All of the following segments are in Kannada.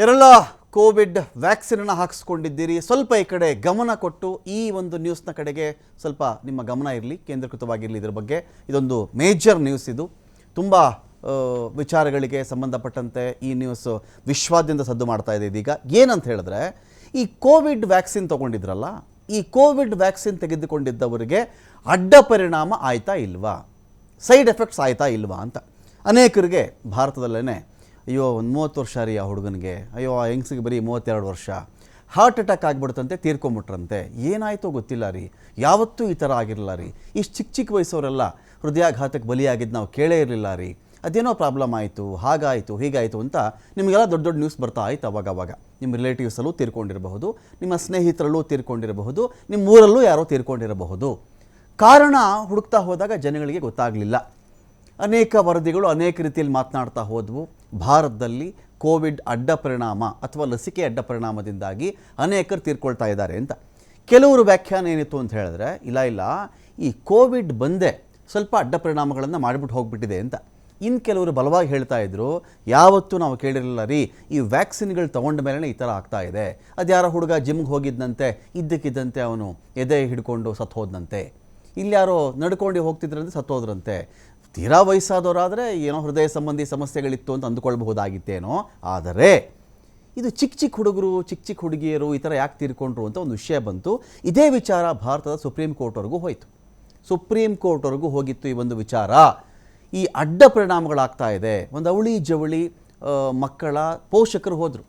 ಯಾರೆಲ್ಲ ಕೋವಿಡ್ ವ್ಯಾಕ್ಸಿನನ್ನು ಹಾಕಿಸ್ಕೊಂಡಿದ್ದೀರಿ. ಸ್ವಲ್ಪ ಈ ಕಡೆ ಗಮನ ಕೊಟ್ಟು ಈ ಒಂದು ನ್ಯೂಸ್ನ ಕಡೆಗೆ ಸ್ವಲ್ಪ ನಿಮ್ಮ ಗಮನ ಇರಲಿ, ಕೇಂದ್ರೀಕೃತವಾಗಿರಲಿ ಇದರ ಬಗ್ಗೆ. ಇದೊಂದು ಮೇಜರ್ ನ್ಯೂಸ್ ಇದು. ತುಂಬ ವಿಚಾರಗಳಿಗೆ ಸಂಬಂಧಪಟ್ಟಂತೆ ಈ ನ್ಯೂಸ್ ವಿಶ್ವಾದ್ಯಂತ ಸದ್ದು ಮಾಡ್ತಾ ಇದೆ ಇದೀಗ. ಏನಂತ ಹೇಳಿದ್ರೆ, ಈ ಕೋವಿಡ್ ವ್ಯಾಕ್ಸಿನ್ ತಗೊಂಡಿದ್ರಲ್ಲ, ಈ ಕೋವಿಡ್ ವ್ಯಾಕ್ಸಿನ್ ತೆಗೆದುಕೊಂಡಿದ್ದವರಿಗೆ ಅಡ್ಡ ಪರಿಣಾಮ ಆಯ್ತಾ ಇಲ್ವಾ? ಸೈಡ್ ಎಫೆಕ್ಟ್ಸ್ ಆಯ್ತಾ ಇಲ್ವಾ ಅಂತ. ಅನೇಕರಿಗೆ ಭಾರತದಲ್ಲೇ ಅಯ್ಯೋ, ಒಂದು ಮೂವತ್ತು ವರ್ಷ ರೀ ಆ ಹುಡುಗನಿಗೆ. ಅಯ್ಯೋ, ಆ ಹೆಂಗ್ಸಿಗೆ ಬರೀ ಮೂವತ್ತೆರಡು ವರ್ಷ. ಹಾರ್ಟ್ ಅಟ್ಯಾಕ್ ಆಗಿಬಿಡ್ತಂತೆ, ತೀರ್ಕೊಂಬಿಟ್ರಂತೆ. ಏನಾಯಿತೋ ಗೊತ್ತಿಲ್ಲ ರೀ. ಯಾವತ್ತೂ ಈ ಥರ ಆಗಿರಲಿಲ್ಲ ರೀ. ಇಷ್ಟು ಚಿಕ್ಕ ಚಿಕ್ಕ ವಯಸ್ಸವರೆಲ್ಲ ಹೃದಯಾಘಾತಕ್ಕೆ ಬಲಿಯಾಗಿದ್ದು ನಾವು ಕೇಳೇ ಇರಲಿಲ್ಲ ರೀ. ಅದೇನೋ ಪ್ರಾಬ್ಲಮ್ ಆಯಿತು, ಹಾಗಾಯಿತು, ಹೀಗಾಯಿತು ಅಂತ ನಿಮಗೆಲ್ಲ ದೊಡ್ಡ ದೊಡ್ಡ ನ್ಯೂಸ್ ಬರ್ತಾ ಆಯ್ತು ಅವಾಗ ಅವಾಗ. ನಿಮ್ಮ ರಿಲೇಟಿವ್ಸಲ್ಲೂ ತೀರ್ಕೊಂಡಿರಬಹುದು, ನಿಮ್ಮ ಸ್ನೇಹಿತರಲ್ಲೂ ತೀರ್ಕೊಂಡಿರಬಹುದು ನಿಮ್ಮ ಊರಲ್ಲೂ ಯಾರೋ ತೀರ್ಕೊಂಡಿರಬಹುದು. ಕಾರಣ ಹುಡುಕ್ತಾ ಹೋದಾಗ ಜನಗಳಿಗೆ ಗೊತ್ತಾಗಲಿಲ್ಲ. ಅನೇಕ ವರದಿಗಳು ಅನೇಕ ರೀತಿಯಲ್ಲಿ ಮಾತನಾಡ್ತಾ ಹೋದವು. ಭಾರತದಲ್ಲಿ ಕೋವಿಡ್ ಅಡ್ಡ ಪರಿಣಾಮ ಅಥವಾ ಲಸಿಕೆ ಅಡ್ಡ ಪರಿಣಾಮದಿಂದಾಗಿ ಅನೇಕರು ತೀರ್ಕೊಳ್ತಾ ಇದ್ದಾರೆ ಅಂತ. ಕೆಲವರು ವ್ಯಾಖ್ಯಾನ ಏನಿತ್ತು ಅಂತ ಹೇಳಿದ್ರೆ, ಇಲ್ಲ ಇಲ್ಲ, ಈ ಕೋವಿಡ್ ಬಂದೇ ಸ್ವಲ್ಪ ಅಡ್ಡ ಪರಿಣಾಮಗಳನ್ನು ಮಾಡಿಬಿಟ್ಟು ಹೋಗ್ಬಿಟ್ಟಿದೆ ಅಂತ. ಇನ್ನು ಕೆಲವರು ಬಲವಾಗಿ ಹೇಳ್ತಾ ಇದ್ರು, ಯಾವತ್ತೂ ನಾವು ಕೇಳಿರಲಿಲ್ಲ ರೀ, ಈ ವ್ಯಾಕ್ಸಿನ್ಗಳು ತೊಗೊಂಡ ಮೇಲೆ ಈ ಥರ ಆಗ್ತಾ ಇದೆ. ಅದ್ಯಾರೋ ಹುಡುಗ ಜಿಮ್ಗೆ ಹೋಗಿದ್ದಂತೆ ಇದ್ದಕ್ಕಿದ್ದಂತೆ ಅವನು ಎದೆ ಹಿಡ್ಕೊಂಡು ಸತ್ತು ಹೋದ್ನಂತೆ ಯಾರೋ ನಡ್ಕೊಂಡು ಹೋಗ್ತಿದ್ರಂತೆ ಸತ್ತೋದ್ರಂತೆ. ತೀರಾ ವಯಸ್ಸಾದವರಾದರೆ ಏನೋ ಹೃದಯ ಸಂಬಂಧಿ ಸಮಸ್ಯೆಗಳಿತ್ತು ಅಂತ ಅಂದುಕೊಳ್ಬಹುದಾಗಿತ್ತೇನೋ. ಆದರೆ ಇದು ಚಿಕ್ಕ ಚಿಕ್ಕ ಹುಡುಗರು ಚಿಕ್ಕ ಚಿಕ್ಕ ಹುಡುಗಿಯರು ಈ ಥರ ಯಾಕೆ ತೀರ್ಕೊಂಡ್ರು ಅಂತ ಒಂದು ವಿಷಯ ಬಂತು. ಇದೇ ವಿಚಾರ ಭಾರತದ ಸುಪ್ರೀಂ ಕೋರ್ಟ್ವರೆಗೂ ಹೋಯಿತು. ಸುಪ್ರೀಂ ಕೋರ್ಟ್ವರೆಗೂ ಹೋಗಿತ್ತು ಈ ಒಂದು ವಿಚಾರ. ಈ ಅಡ್ಡ ಪರಿಣಾಮಗಳಾಗ್ತಾ ಇದೆ. ಒಂದು ಅವಳಿ ಜವಳಿ ಮಕ್ಕಳ ಪೋಷಕರು ಹೋದರು.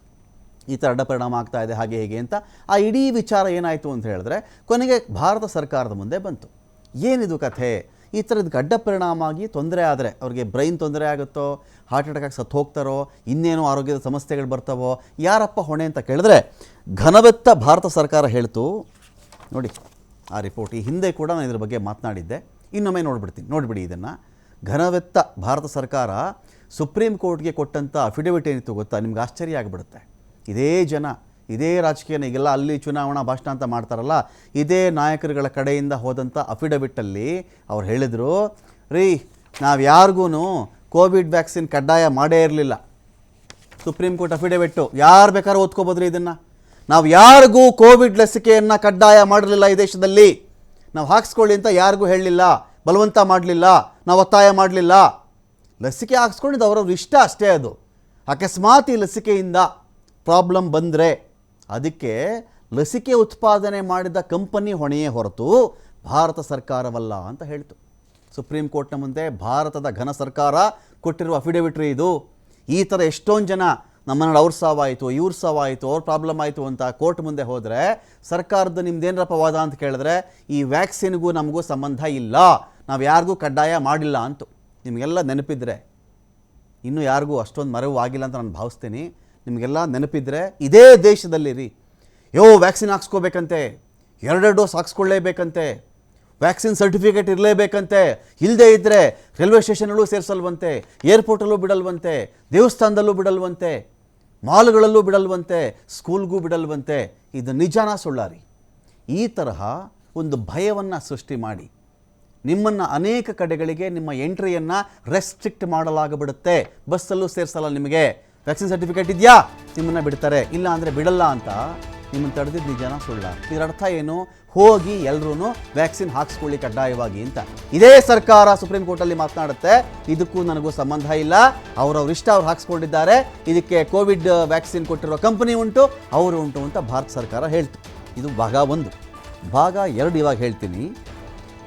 ಈ ಥರ ಅಡ್ಡ ಪರಿಣಾಮ ಆಗ್ತಾ ಇದೆ, ಹಾಗೆ ಹೇಗೆ ಅಂತ. ಆ ಇಡೀ ವಿಚಾರ ಏನಾಯಿತು ಅಂತ ಹೇಳಿದ್ರೆ ಕೊನೆಗೆ ಭಾರತ ಸರ್ಕಾರದ ಮುಂದೆ ಬಂತು. ಏನಿದು ಕಥೆ? ಈ ಥರದ್ದು ಗಡ್ಡ ಪರಿಣಾಮ ಆಗಿ ತೊಂದರೆ ಆದರೆ, ಅವ್ರಿಗೆ ಬ್ರೈನ್ ತೊಂದರೆ ಆಗುತ್ತೋ, ಹಾರ್ಟ್ ಅಟ್ಯಾಕ್ ಸತ್ತು ಹೋಗ್ತಾರೋ, ಇನ್ನೇನೋ ಆರೋಗ್ಯದ ಸಮಸ್ಯೆಗಳು ಬರ್ತಾವೋ, ಯಾರಪ್ಪ ಹೊಣೆ ಅಂತ ಕೇಳಿದ್ರೆ ಘನವೆತ್ತ ಭಾರತ ಸರ್ಕಾರ ಹೇಳ್ತು, ನೋಡಿ, ಆ ರಿಪೋರ್ಟ್. ಈ ಹಿಂದೆ ಕೂಡ ನಾನು ಇದ್ರ ಬಗ್ಗೆ ಮಾತನಾಡಿದ್ದೆ. ಇನ್ನೊಮ್ಮೆ ನೋಡ್ಬಿಡ್ತೀನಿ, ನೋಡಿಬಿಡಿ ಇದನ್ನು. ಘನವೆತ್ತ ಭಾರತ ಸರ್ಕಾರ ಸುಪ್ರೀಂ ಕೋರ್ಟ್ಗೆ ಕೊಟ್ಟಂಥ ಅಫಿಡವಿಟ್ ಏನಿತ್ತು ಗೊತ್ತಾ? ನಿಮ್ಗೆ ಆಶ್ಚರ್ಯ ಆಗಿಬಿಡುತ್ತೆ. ಇದೇ ಜನ ಇದೇ ರಾಜಕೀಯನ ಈಗೆಲ್ಲ ಅಲ್ಲಿ ಚುನಾವಣಾ ಭಾಷಣ ಅಂತ ಮಾಡ್ತಾರಲ್ಲ, ಇದೇ ನಾಯಕರುಗಳ ಕಡೆಯಿಂದ ಹೋದಂಥ ಅಫಿಡವಿಟ್ಟಲ್ಲಿ ಅವ್ರು ಹೇಳಿದರು, ರೀ, ನಾವು ಯಾರಿಗೂ ಕೋವಿಡ್ ವ್ಯಾಕ್ಸಿನ್ ಕಡ್ಡಾಯ ಮಾಡೇ ಇರಲಿಲ್ಲ. ಸುಪ್ರೀಂ ಕೋರ್ಟ್ ಅಫಿಡವಿಟ್ಟು, ಯಾರು ಬೇಕಾದ್ರೂ ಓದ್ಕೋಬೋದ್ರಿ ಇದನ್ನು? ನಾವು ಯಾರಿಗೂ ಕೋವಿಡ್ ಲಸಿಕೆಯನ್ನು ಕಡ್ಡಾಯ ಮಾಡಲಿಲ್ಲ ಈ ದೇಶದಲ್ಲಿ. ನಾವು ಹಾಕಿಸ್ಕೊಳ್ಳಿ ಅಂತ ಯಾರಿಗೂ ಹೇಳಲಿಲ್ಲ ಬಲವಂತ ಮಾಡಲಿಲ್ಲ, ನಾವು ಒತ್ತಾಯ ಮಾಡಲಿಲ್ಲ. ಲಸಿಕೆ ಹಾಕ್ಸ್ಕೊಂಡಿದ್ದು ಅವರವ್ರ ಇಷ್ಟ ಅಷ್ಟೇ ಅದು. ಅಕಸ್ಮಾತ್ ಈ ಲಸಿಕೆಯಿಂದ ಪ್ರಾಬ್ಲಮ್ ಬಂದರೆ ಅದಕ್ಕೆ ಲಸಿಕೆ ಉತ್ಪಾದನೆ ಮಾಡಿದ ಕಂಪನಿ ಹೊಣೆಯೇ ಹೊರತು ಭಾರತ ಸರ್ಕಾರವಲ್ಲ ಅಂತ ಹೇಳ್ತು. ಸುಪ್ರೀಂ ಕೋರ್ಟ್ನ ಮುಂದೆ ಭಾರತದ ಘನ ಸರ್ಕಾರ ಕೊಟ್ಟಿರುವ ಅಫಿಡವಿಟ್ರಿ ಇದು. ಈ ಥರ ಎಷ್ಟೊಂದು ಜನ ನಮ್ಮನ್ನ ಅವ್ರ ಸಾವಾಯಿತು, ಇವ್ರ ಸಾವಾಯಿತು, ಅವ್ರ ಪ್ರಾಬ್ಲಮ್ ಆಯಿತು ಅಂತ ಕೋರ್ಟ್ ಮುಂದೆ ಹೋದರೆ ಸರ್ಕಾರದ ನಿಮ್ದೇನರಪ್ಪ ವಾದ ಅಂತ ಕೇಳಿದ್ರೆ ಈ ವ್ಯಾಕ್ಸಿನ್ಗೂ ನಮಗೂ ಸಂಬಂಧ ಇಲ್ಲ, ನಾವು ಯಾರಿಗೂ ಕಡ್ಡಾಯ ಮಾಡಿಲ್ಲ ಅಂತು. ನಿಮಗೆಲ್ಲ ನೆನಪಿದ್ರೆ. ಇನ್ನೂ ಯಾರಿಗೂ ಅಷ್ಟೊಂದು ಮರೆವು ಆಗಿಲ್ಲ ಅಂತ ನಾನು ಭಾವಿಸ್ತೀನಿ. ನಿಮಗೆಲ್ಲ ನೆನಪಿದ್ರೆ ಇದೇ ದೇಶದಲ್ಲಿ ರೀ ಯೋ, ವ್ಯಾಕ್ಸಿನ್ ಹಾಕ್ಸ್ಕೋಬೇಕಂತೆ. ಎರಡೆರಡು ಡೋಸ್ ಹಾಕ್ಸ್ಕೊಳ್ಳೇಬೇಕಂತೆ. ವ್ಯಾಕ್ಸಿನ್ ಸರ್ಟಿಫಿಕೇಟ್ ಇರಲೇಬೇಕಂತೆ. ಇಲ್ಲದೇ ಇದ್ದರೆ ರೈಲ್ವೆ ಸ್ಟೇಷನಲ್ಲೂ ಸೇರಿಸಲ್ವಂತೆ, ಏರ್ಪೋರ್ಟಲ್ಲೂ ಬಿಡಲ್ವಂತೆ, ದೇವಸ್ಥಾನದಲ್ಲೂ ಬಿಡಲ್ವಂತೆ, ಮಾಲ್ಗಳಲ್ಲೂ ಬಿಡಲ್ವಂತೆ, ಸ್ಕೂಲ್ಗೂ ಬಿಡಲ್ವಂತೆ. ಇದು ನಿಜಾನ ಸುಳ್ಳಾರಿ. ಈ ತರಹ ಒಂದು ಭಯವನ್ನು ಸೃಷ್ಟಿ ಮಾಡಿ. ನಿಮ್ಮನ್ನು ಅನೇಕ ಕಡೆಗಳಿಗೆ ನಿಮ್ಮ ಎಂಟ್ರಿಯನ್ನು ರೆಸ್ಟ್ರಿಕ್ಟ್ ಮಾಡಲಾಗಬಿಡುತ್ತೆ. ಬಸ್ಸಲ್ಲೂ ಸೇರಿಸಲ್ಲ ನಿಮಗೆ. ವ್ಯಾಕ್ಸಿನ್ ಸರ್ಟಿಫಿಕೇಟ್ ಇದೆಯಾ? ನಿಮ್ಮನ್ನು ಬಿಡ್ತಾರೆ. ಇಲ್ಲ ಅಂದರೆ ಬಿಡಲ್ಲ ಅಂತ ನಿಮ್ಮನ್ನು ತಡೆದಿದ್ದು ನಿಜಾನ ಸುಳ್ಳ. ಇದರ ಅರ್ಥ ಏನು? ಹೋಗಿ ಎಲ್ಲರೂ ವ್ಯಾಕ್ಸಿನ್ ಹಾಕಿಸ್ಕೊಳ್ಳಿ ಕಡ್ಡಾಯವಾಗಿ ಅಂತ. ಇದೇ ಸರ್ಕಾರ ಸುಪ್ರೀಂ ಕೋರ್ಟಲ್ಲಿ ಮಾತನಾಡುತ್ತೆ. ಇದಕ್ಕೂ ನನಗೂ ಸಂಬಂಧ ಇಲ್ಲ. ಅವರವ್ರ ಇಷ್ಟ ಅವ್ರು ಹಾಕಿಸ್ಕೊಂಡಿದ್ದಾರೆ. ಇದಕ್ಕೆ ಕೋವಿಡ್ ವ್ಯಾಕ್ಸಿನ್ ಕೊಟ್ಟಿರೋ ಕಂಪನಿ ಉಂಟು, ಅವರು ಉಂಟು ಅಂತ ಭಾರತ ಸರ್ಕಾರ ಹೇಳ್ತು. ಇದು ಭಾಗ ಒಂದು. ಭಾಗ ಎರಡು ಇವಾಗ ಹೇಳ್ತೀನಿ.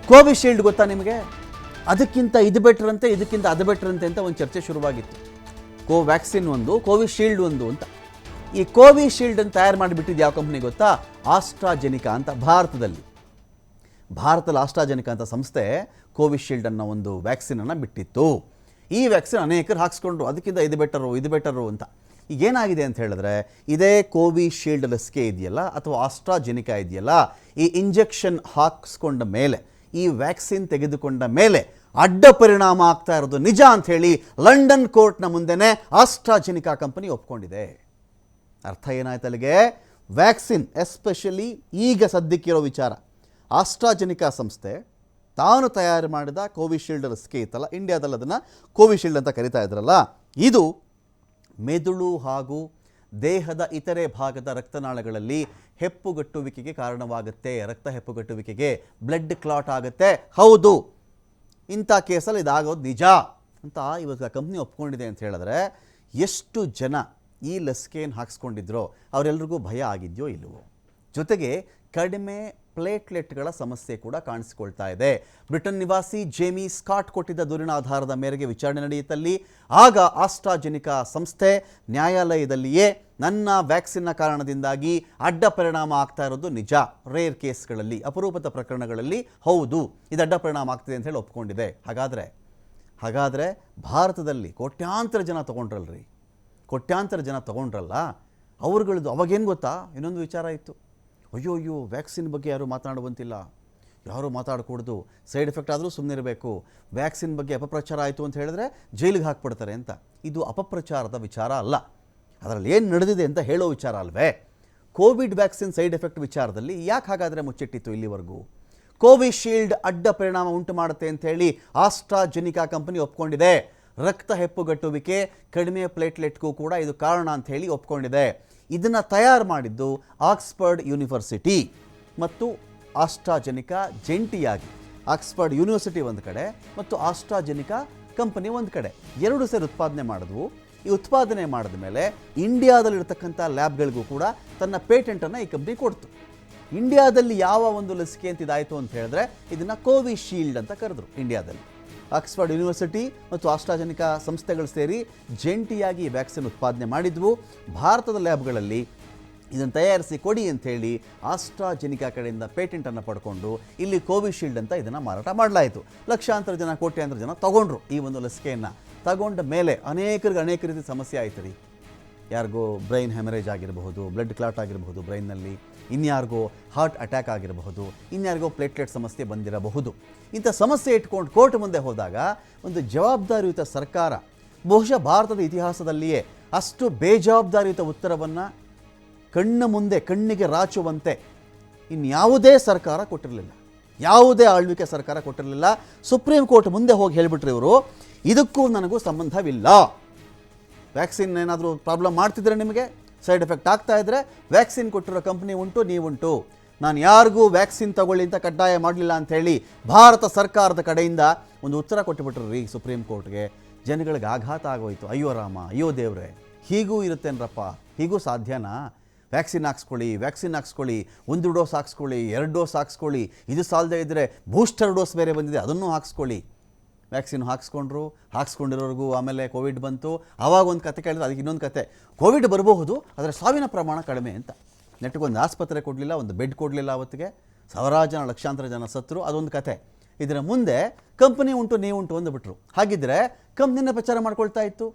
ಕೋವಿಶೀಲ್ಡ್ ಗೊತ್ತಾ ನಿಮಗೆ? ಅದಕ್ಕಿಂತ ಇದು ಬೆಟ್ರಂತೆ, ಇದಕ್ಕಿಂತ ಅದು ಬೆಟ್ರಂತೆ ಅಂತ ಒಂದು ಚರ್ಚೆ ಶುರುವಾಗಿತ್ತು. ಕೋವ್ಯಾಕ್ಸಿನ್ ಒಂದು, ಕೋವಿಶೀಲ್ಡ್ ಒಂದು ಅಂತ. ಈ ಕೋವಿಶೀಲ್ಡ್ ಅನ್ನು ತಯಾರು ಮಾಡಿಬಿಟ್ಟಿದ್ದು ಯಾವ ಕಂಪ್ನಿ ಗೊತ್ತಾ? ಆಸ್ಟ್ರಾಜೆನಿಕಾ ಅಂತ ಭಾರತದಲ್ಲಿ. ಭಾರತದಲ್ಲಿ ಆಸ್ಟ್ರಾಜೆನಿಕಾ ಅಂತ ಸಂಸ್ಥೆ ಕೋವಿಶೀಲ್ಡ್ ಅನ್ನೋ ಒಂದು ವ್ಯಾಕ್ಸಿನನ್ನು ಬಿಟ್ಟಿತ್ತು. ಈ ವ್ಯಾಕ್ಸಿನ್ ಅನೇಕರು ಹಾಕ್ಸ್ಕೊಂಡ್ರು. ಅದಕ್ಕಿಂತ ಇದು ಬೆಟರು ಇದು ಬೆಟರು ಅಂತ. ಈಗ ಏನಾಗಿದೆ ಅಂತ ಹೇಳಿದ್ರೆ, ಇದೇ ಕೋವಿಶೀಲ್ಡ್ ಲಸಿಕೆ ಇದೆಯಲ್ಲ ಅಥವಾ ಆಸ್ಟ್ರಾಜೆನಿಕಾ ಇದೆಯಲ್ಲ, ಈ ಇಂಜೆಕ್ಷನ್ ಹಾಕಿಸ್ಕೊಂಡ ಮೇಲೆ, ಈ ವ್ಯಾಕ್ಸಿನ್ ತೆಗೆದುಕೊಂಡ ಮೇಲೆ ಅಡ್ಡ ಪರಿಣಾಮ ಆಗ್ತಾ ಇರೋದು ನಿಜ ಅಂತ ಹೇಳಿ ಲಂಡನ್ ಕೋರ್ಟ್ನ ಮುಂದೆನೇ ಆಸ್ಟ್ರಾಜೆನಿಕಾ ಕಂಪನಿ ಒಪ್ಕೊಂಡಿದೆ. ಅರ್ಥ ಏನಾಯ್ತು ಅಲ್ಲಿಗೆ? ವ್ಯಾಕ್ಸಿನ್, ಎಸ್ಪೆಷಲಿ ಈಗ ಸದ್ಯಕ್ಕಿರೋ ವಿಚಾರ. ಆಸ್ಟ್ರಾಜೆನಿಕಾ ಸಂಸ್ಥೆ ತಾನು ತಯಾರು ಮಾಡಿದ ಕೋವಿಶೀಲ್ಡ್ ಲಸಿಕೆ ಇತ್ತಲ್ಲ, ಇಂಡಿಯಾದಲ್ಲಿ ಅದನ್ನು ಕೋವಿಶೀಲ್ಡ್ ಅಂತ ಕರಿತಾ ಇದ್ರಲ್ಲ, ಇದು ಮೆದುಳು ಹಾಗೂ ದೇಹದ ಇತರೆ ಭಾಗದ ರಕ್ತನಾಳಗಳಲ್ಲಿ ಹೆಪ್ಪುಗಟ್ಟುವಿಕೆಗೆ ಕಾರಣವಾಗುತ್ತೆ. ರಕ್ತ ಹೆಪ್ಪುಗಟ್ಟುವಿಕೆಗೆ ಬ್ಲಡ್ ಕ್ಲಾಟ್ ಆಗುತ್ತೆ. ಹೌದು ಇಂಥ ಕೇಸಲ್ಲಿ ಇದಾಗೋದು ನಿಜ ಅಂತ ಇವಾಗ ಕಂಪ್ನಿ ಒಪ್ಕೊಂಡಿದೆ ಅಂತ ಹೇಳಿದ್ರೆ ಎಷ್ಟು ಜನ ಈ ಲಸಿಕೆಯನ್ನು ಹಾಕ್ಸ್ಕೊಂಡಿದ್ರೋ ಅವರೆಲ್ರಿಗೂ ಭಯ ಆಗಿದೆಯೋ ಇಲ್ಲವೋ ಜೊತೆಗೆ ಕಡಿಮೆ ಪ್ಲೇಟ್ಲೆಟ್ಗಳ ಸಮಸ್ಯೆ ಕೂಡ ಕಾಣಿಸಿಕೊಳ್ತಾ ಇದೆ. ಬ್ರಿಟನ್ ನಿವಾಸಿ ಜೇಮಿ ಸ್ಕಾಟ್ ಕೊಟ್ಟಿದ್ದ ದೂರಿನ ಆಧಾರದ ಮೇರೆಗೆ ವಿಚಾರಣೆ ನಡೆಯುತ್ತಲ್ಲಿ. ಆಗ ಆಸ್ಟ್ರಾಜೆನಿಕಾ ಸಂಸ್ಥೆ ನ್ಯಾಯಾಲಯದಲ್ಲಿಯೇ ನನ್ನ ವ್ಯಾಕ್ಸಿನ್ನ ಕಾರಣದಿಂದಾಗಿ ಅಡ್ಡ ಪರಿಣಾಮ ಆಗ್ತಾ ಇರೋದು ನಿಜ. ರೇರ್ ಕೇಸ್ಗಳಲ್ಲಿ, ಅಪರೂಪದ ಪ್ರಕರಣಗಳಲ್ಲಿ ಹೌದು, ಇದು ಅಡ್ಡ ಪರಿಣಾಮ ಆಗ್ತಿದೆ ಅಂತ ಹೇಳಿ ಒಪ್ಕೊಂಡಿದೆ. ಹಾಗಾದರೆ ಹಾಗಾದರೆ ಭಾರತದಲ್ಲಿ ಕೋಟ್ಯಾಂತರ ಜನ ತೊಗೊಂಡ್ರಲ್ರಿ. ಕೋಟ್ಯಾಂತರ ಜನ ತೊಗೊಂಡ್ರಲ್ಲ, ಅವ್ರುಗಳದ್ದು ಅವಾಗೇನು ಗೊತ್ತಾ? ಇನ್ನೊಂದು ವಿಚಾರ ಇತ್ತು ಅಯ್ಯೋ ಅಯ್ಯೋ ವ್ಯಾಕ್ಸಿನ್ ಬಗ್ಗೆ ಯಾರೂ ಮಾತನಾಡುವಂತಿಲ್ಲ. ಯಾರೂ ಮಾತಾಡಕೂಡ್ದು. ಸೈಡ್ ಎಫೆಕ್ಟ್ ಆದರೂ ಸುಮ್ಮನೆ ಇರಬೇಕು ವ್ಯಾಕ್ಸಿನ್ ಬಗ್ಗೆ ಅಪಪ್ರಚಾರ ಆಯಿತು ಅಂತ ಹೇಳಿದ್ರೆ ಜೈಲಿಗೆ ಹಾಕ್ಬಿಡ್ತಾರೆ ಅಂತ. ಇದು ಅಪಪ್ರಚಾರದ ವಿಚಾರ ಅಲ್ಲ. ಅದರಲ್ಲಿ ಏನು ನಡೆದಿದೆ ಅಂತ ಹೇಳೋ ವಿಚಾರ ಅಲ್ವೇ? ಕೋವಿಡ್ ವ್ಯಾಕ್ಸಿನ್ ಸೈಡ್ ಎಫೆಕ್ಟ್ ವಿಚಾರದಲ್ಲಿ ಯಾಕೆ ಹಾಗಾದರೆ ಮುಚ್ಚಿಟ್ಟಿತ್ತು ಇಲ್ಲಿವರೆಗೂ? ಕೋವಿಶೀಲ್ಡ್ ಅಡ್ಡ ಪರಿಣಾಮ ಉಂಟು ಮಾಡುತ್ತೆ ಅಂತ ಹೇಳಿ ಆಸ್ಟ್ರಾಜೆನಿಕಾ ಕಂಪನಿ ಒಪ್ಕೊಂಡಿದೆ. ರಕ್ತ ಹೆಪ್ಪುಗಟ್ಟುವಿಕೆ, ಕಡಿಮೆ ಪ್ಲೇಟ್ಲೆಟ್ಗೂ ಕೂಡ ಇದು ಕಾರಣ ಅಂತ ಹೇಳಿ ಒಪ್ಕೊಂಡಿದೆ. ಇದನ್ನು ತಯಾರು ಮಾಡಿದ್ದು ಆಕ್ಸ್ಫರ್ಡ್ ಯೂನಿವರ್ಸಿಟಿ ಮತ್ತು ಆಸ್ಟ್ರಾಜೆನಿಕಾ ಜಂಟಿಯಾಗಿ. ಆಕ್ಸ್ಫರ್ಡ್ ಯೂನಿವರ್ಸಿಟಿ ಒಂದು ಕಡೆ ಮತ್ತು ಆಸ್ಟ್ರಾಜೆನಿಕಾ ಕಂಪನಿ ಒಂದು ಕಡೆ. ಎರಡು ಸೇರಿ ಉತ್ಪಾದನೆ ಮಾಡಿದ್ವು. ಈ ಉತ್ಪಾದನೆ ಮಾಡಿದ ಮೇಲೆ ಇಂಡಿಯಾದಲ್ಲಿರ್ತಕ್ಕಂಥ ಲ್ಯಾಬ್ಗಳಿಗೂ ಕೂಡ ತನ್ನ ಪೇಟೆಂಟನ್ನು ಈ ಕಂಪ್ನಿ ಕೊಡ್ತು. ಇಂಡಿಯಾದಲ್ಲಿ ಯಾವ ಒಂದು ಲಸಿಕೆ ಅಂತ ಇದಾಯಿತು ಅಂತ ಹೇಳಿದ್ರೆ ಇದನ್ನು ಕೋವಿಶೀಲ್ಡ್ ಅಂತ ಕರೆದ್ರು ಇಂಡಿಯಾದಲ್ಲಿ. ಆಕ್ಸ್ಫರ್ಡ್ ಯೂನಿವರ್ಸಿಟಿ ಮತ್ತು ಆಸ್ಟ್ರಾಜೆನಿಕಾ ಸಂಸ್ಥೆಗಳು ಸೇರಿ ಜಂಟಿಯಾಗಿ ಈ ವ್ಯಾಕ್ಸಿನ್ ಉತ್ಪಾದನೆ ಮಾಡಿದ್ವು. ಭಾರತದ ಲ್ಯಾಬ್ಗಳಲ್ಲಿ ಇದನ್ನು ತಯಾರಿಸಿ ಕೊಡಿ ಅಂತ ಹೇಳಿ ಆಸ್ಟ್ರಾಜೆನಿಕಾ ಕಡೆಯಿಂದ ಪೇಟೆಂಟನ್ನು ಪಡ್ಕೊಂಡು ಇಲ್ಲಿ ಕೋವಿಶೀಲ್ಡ್ ಅಂತ ಇದನ್ನು ಮಾರಾಟ ಮಾಡಲಾಯಿತು. ಲಕ್ಷಾಂತರ ಜನ, ಕೋಟ್ಯಾಂತರ ಜನ ತಗೊಂಡ್ರು ಈ ಒಂದು ಲಸಿಕೆಯನ್ನು. ತಗೊಂಡ ಮೇಲೆ ಅನೇಕರಿಗೆ ಅನೇಕ ರೀತಿ ಸಮಸ್ಯೆ ಆಯ್ತು ರೀ ಯಾರಿಗೂ ಬ್ರೈನ್ ಹ್ಯಾಮರೇಜ್ ಆಗಿರಬಹುದು, ಬ್ಲಡ್ ಕ್ಲಾಟ್ ಆಗಿರಬಹುದು ಬ್ರೈನ್ನಲ್ಲಿ. ಇನ್ಯಾರಿಗೋ ಹಾರ್ಟ್ ಅಟ್ಯಾಕ್ ಆಗಿರಬಹುದು, ಇನ್ಯಾರಿಗೋ ಪ್ಲೇಟ್ಲೆಟ್ ಸಮಸ್ಯೆ ಬಂದಿರಬಹುದು. ಇಂಥ ಸಮಸ್ಯೆ ಇಟ್ಕೊಂಡು ಕೋರ್ಟ್ ಮುಂದೆ ಹೋದಾಗ ಒಂದು ಜವಾಬ್ದಾರಿಯುತ ಸರ್ಕಾರ, ಬಹುಶಃ ಭಾರತದ ಇತಿಹಾಸದಲ್ಲಿಯೇ ಅಷ್ಟು ಬೇಜವಾಬ್ದಾರಿಯುತ ಉತ್ತರವನ್ನು ಕಣ್ಣ ಮುಂದೆ, ಕಣ್ಣಿಗೆ ರಾಚುವಂತೆ ಇನ್ಯಾವುದೇ ಸರ್ಕಾರ ಕೊಟ್ಟಿರಲಿಲ್ಲ. ಯಾವುದೇ ಆಳ್ವಿಕೆ ಸರ್ಕಾರ ಕೊಟ್ಟಿರಲಿಲ್ಲ. ಸುಪ್ರೀಂ ಕೋರ್ಟ್ ಮುಂದೆ ಹೋಗಿ ಹೇಳಿಬಿಟ್ರು ಇವರು, ಇದಕ್ಕೂ ನನಗೂ ಸಂಬಂಧವಿಲ್ಲ. ವ್ಯಾಕ್ಸಿನ್ ಏನಾದರೂ ಪ್ರಾಬ್ಲಮ್ ಮಾಡ್ತಿದ್ರೆ ನಿಮಗೆ? ಸೈಡ್ ಎಫೆಕ್ಟ್ ಆಗ್ತಾ ಇದ್ದರೆ ವ್ಯಾಕ್ಸಿನ್ ಕೊಟ್ಟಿರೋ ಕಂಪ್ನಿ ಉಂಟು, ನೀವುಂಟು. ನಾನು ಯಾರಿಗೂ ವ್ಯಾಕ್ಸಿನ್ ತಗೊಳ್ಳಿ ಅಂತ ಕಡ್ಡಾಯ ಮಾಡಲಿಲ್ಲ ಅಂಥೇಳಿ ಭಾರತ ಸರ್ಕಾರದ ಕಡೆಯಿಂದ ಒಂದು ಉತ್ತರ ಕೊಟ್ಟುಬಿಟ್ರು ರೀ ಸುಪ್ರೀಂ ಕೋರ್ಟ್ಗೆ. ಜನಗಳಿಗೆ ಆಘಾತ ಆಗೋಯ್ತು. ಅಯ್ಯೋ ರಾಮ, ಅಯ್ಯೋ ದೇವ್ರೆ. ಹೀಗೂ ಇರುತ್ತೇನ್ರಪ್ಪ ಹೀಗೂ ಸಾಧ್ಯನಾ? ವ್ಯಾಕ್ಸಿನ್ ಹಾಕ್ಸ್ಕೊಳ್ಳಿ ವ್ಯಾಕ್ಸಿನ್ ಹಾಕ್ಸ್ಕೊಳ್ಳಿ. ಒಂದು ಡೋಸ್ ಹಾಕ್ಸ್ಕೊಳ್ಳಿ, ಎರಡು ಡೋಸ್ ಹಾಕ್ಸ್ಕೊಳ್ಳಿ. ಇದು ಸಾಲದೇ ಇದ್ದರೆ ಬೂಸ್ಟರ್ ಡೋಸ್ ಬೇರೆ ಬಂದಿದೆ, ಅದನ್ನು ಹಾಕ್ಸ್ಕೊಳ್ಳಿ. ವ್ಯಾಕ್ಸಿನ್ ಹಾಕ್ಸ್ಕೊಂಡ್ರು, ಹಾಕ್ಸ್ಕೊಂಡಿರೋರ್ಗೂ ಆಮೇಲೆ ಕೋವಿಡ್ ಬಂತು. ಆವಾಗ ಒಂದು ಕತೆ ಕೇಳಿದ್ರೆ, ಅದಕ್ಕೆ ಇನ್ನೊಂದು ಕತೆ. ಕೋವಿಡ್ ಬರಬಹುದು, ಆದರೆ ಸಾವಿನ ಪ್ರಮಾಣ ಕಡಿಮೆ ಅಂತ. ನೆಟ್ಟಿಗೊಂದು ಆಸ್ಪತ್ರೆ ಕೊಡಲಿಲ್ಲ, ಒಂದು ಬೆಡ್ ಕೊಡಲಿಲ್ಲ ಅವತ್ತಿಗೆ. ಸಾವಿರಾರು ಜನ, ಲಕ್ಷಾಂತರ ಜನ ಸತ್ತರು ಅದೊಂದು ಕತೆ. ಇದರ ಮುಂದೆ ಕಂಪನಿ ಉಂಟು, ನೀವು ಉಂಟು ಅಂದುಬಿಟ್ರು. ಹಾಗಿದ್ರೆ ಕಂಪ್ನಿನ ಪ್ರಚಾರ ಮಾಡ್ಕೊಳ್ತಾ ಇತ್ತು.